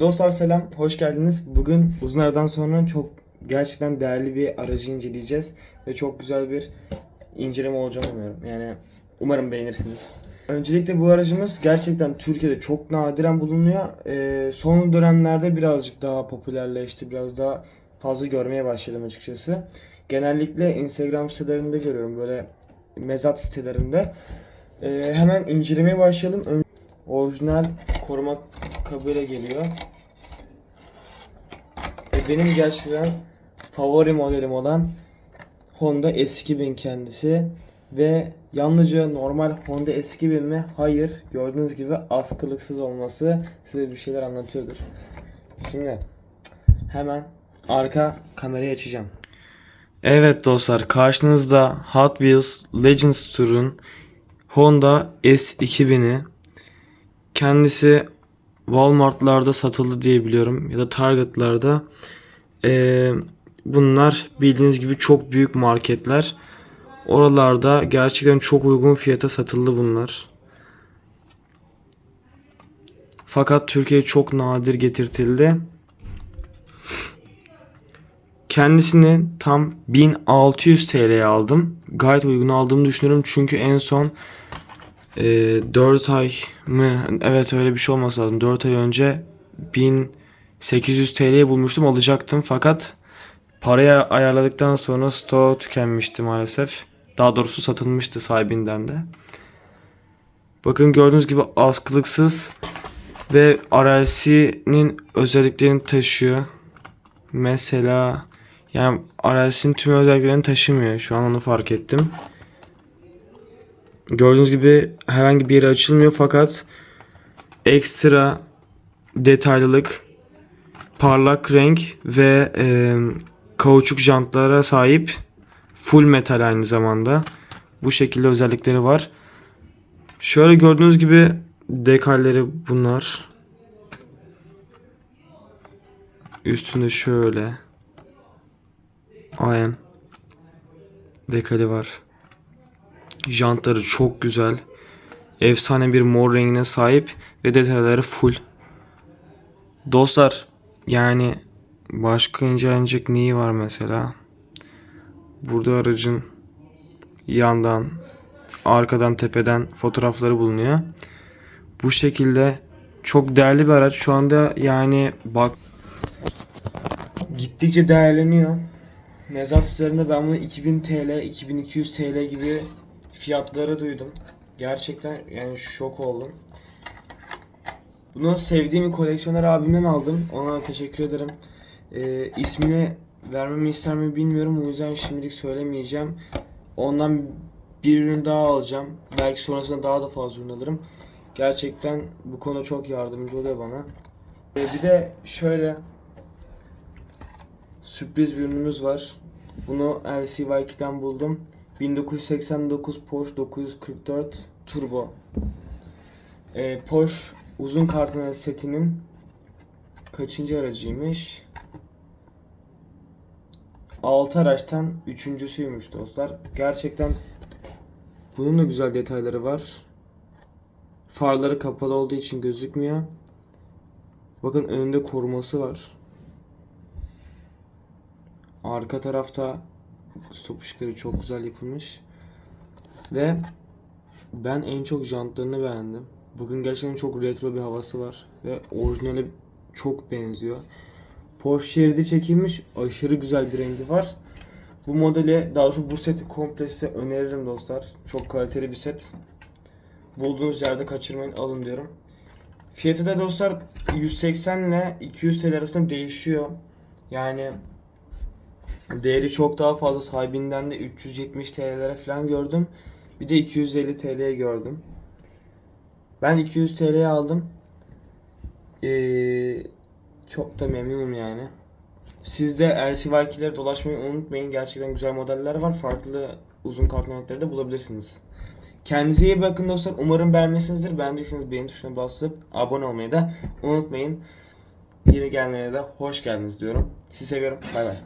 Dostlar selam, hoş geldiniz. Bugün uzun aradan sonra çok gerçekten değerli bir aracı inceleyeceğiz. Ve çok güzel bir inceleme olacağını umuyorum. Yani umarım beğenirsiniz. Öncelikle bu aracımız gerçekten Türkiye'de çok nadiren bulunuyor. Ee, son dönemlerde birazcık daha popülerleşti. Biraz daha fazla görmeye başladım açıkçası. Genellikle Instagram sitelerinde görüyorum böyle mezat sitelerinde. Ee, hemen incelemeye başlayalım. Orijinal koruma kabıyla geliyor. Benim gerçekten favori modelim olan Honda S2000 kendisi. Ve yalnızca normal Honda S2000 mi? Hayır. Gördüğünüz gibi askılıksız olması size bir şeyler anlatıyordur. Şimdi hemen arka kamerayı açacağım. Evet dostlar karşınızda Hot Wheels Legends Tour'un Honda S2000'i. Kendisi Walmart'larda satıldı diye biliyorum ya da Target'larda. Ee, bunlar bildiğiniz gibi çok büyük marketler. Oralarda gerçekten çok uygun fiyata satıldı bunlar. Fakat Türkiye'ye çok nadir getirtildi. Kendisini tam 1600 TL'ye aldım. Gayet uygun aldığımı düşünüyorum çünkü en son e, 4 ay mı? Evet öyle bir şey olması lazım. 4 ay önce 1800 TL'ye bulmuştum alacaktım fakat parayı ayarladıktan sonra stoğu tükenmişti maalesef. Daha doğrusu satılmıştı sahibinden de. Bakın gördüğünüz gibi askılıksız ve RLC'nin özelliklerini taşıyor. Mesela yani RLC'nin tüm özelliklerini taşımıyor. Şu an onu fark ettim. Gördüğünüz gibi herhangi bir yeri açılmıyor fakat ekstra detaylılık, parlak renk ve e, kauçuk jantlara sahip full metal aynı zamanda. Bu şekilde özellikleri var. Şöyle gördüğünüz gibi dekalleri bunlar. Üstünde şöyle AM dekali var. Jantları çok güzel. Efsane bir mor rengine sahip ve detayları full. Dostlar yani başka incelenecek neyi var mesela? Burada aracın yandan, arkadan, tepeden fotoğrafları bulunuyor. Bu şekilde çok değerli bir araç. Şu anda yani bak gittikçe değerleniyor. Mezat sitelerinde ben bunu 2000 TL, 2200 TL gibi fiyatları duydum. Gerçekten yani şok oldum. Bunu sevdiğim koleksiyoner abimden aldım. Ona teşekkür ederim. Ee, ismini vermemi ister mi bilmiyorum. O yüzden şimdilik söylemeyeceğim. Ondan bir ürün daha alacağım. Belki sonrasında daha da fazla ürün alırım. Gerçekten bu konuda çok yardımcı oluyor bana. Ee, bir de şöyle sürpriz bir ürünümüz var. Bunu LCY2'den buldum. 1989 Porsche 944 Turbo. Ee, Porsche uzun kartona setinin kaçıncı aracıymış? 6 araçtan üçüncüsüymüş dostlar. Gerçekten bunun da güzel detayları var. Farları kapalı olduğu için gözükmüyor. Bakın önünde koruması var. Arka tarafta stop ışıkları çok güzel yapılmış. Ve ben en çok jantlarını beğendim. Bugün gerçekten çok retro bir havası var. Ve orijinale çok benziyor. Porsche şeridi çekilmiş. Aşırı güzel bir rengi var. Bu modeli daha doğrusu bu seti komple size öneririm dostlar. Çok kaliteli bir set. Bulduğunuz yerde kaçırmayın alın diyorum. Fiyatı da dostlar 180 ile 200 TL arasında değişiyor. Yani değeri çok daha fazla sahibinden de 370 TL'lere falan gördüm. Bir de 250 TL'ye gördüm. Ben 200 TL'ye aldım. Ee, çok da memnunum yani. Siz de LCY2'leri dolaşmayı unutmayın. Gerçekten güzel modeller var. Farklı uzun kartonetleri de bulabilirsiniz. Kendinize iyi bakın dostlar. Umarım beğenmişsinizdir. Beğendiyseniz beğeni tuşuna basıp abone olmayı da unutmayın. Yeni gelenlere de hoş geldiniz diyorum. Sizi seviyorum. Bay bay.